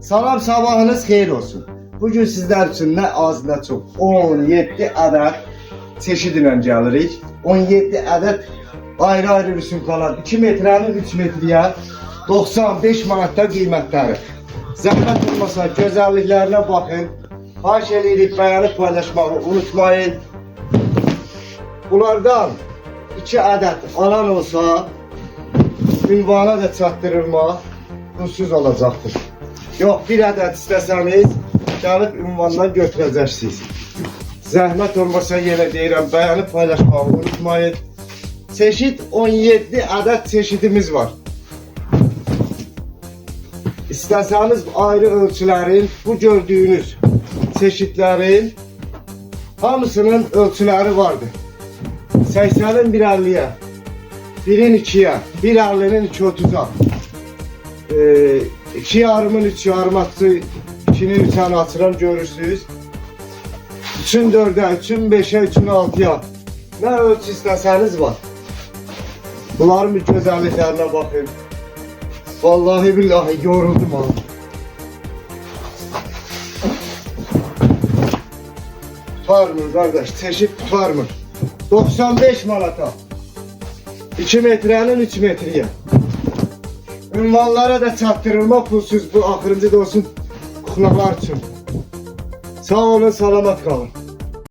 Salam sabahınız xeyir olsun. Bugün sizler için ne az ne çok 17 adet çeşidinə gəlirik. 17 adet ayrı ayrı rüsumkalar 2 metrenin 3 metreye 95 manatda qiymətləri. Zəhmət olmasa gözəlliklərinə baxın. Xahiş edirik bəyənib paylaşmağı unutmayın. Bunlardan 2 adet alan olsa ünvana da çatdırılma pulsuz olacaqdır. Yox, bir ədəd istəsəniz gəlib ünvandan götürəcəksiniz. Zəhmət olmasa yenə deyirəm, bəyənib paylaşmağı unutmayın. Çeşit 17 ədəd çeşidimiz var. İstəsəniz ayrı ölçülərin, bu gördüyünüz çeşitlərin hamısının ölçüləri vardır. 80'in 1.50'ye, 1'in 2'ye, 1.50'nin 2.30'a, ee, 2 yarımın 3 yarım atı, 2'nin 3 tane atıram görürsünüz. 3'ün 4'e, 3'ün 5'e, 3'ün 6'ya. Ne ölçü isteseniz var. Bunların bir güzelliklerine bakın. Vallahi billahi yoruldum ha. Tutarmır kardeş, çeşit tutarmır. 95 manata. 2 metrenin 3 metreye. Ünvanlara da çatdırılma pulsuz bu axırıncı da olsun kuklalar üçün. Sağ olun, salamat qalın.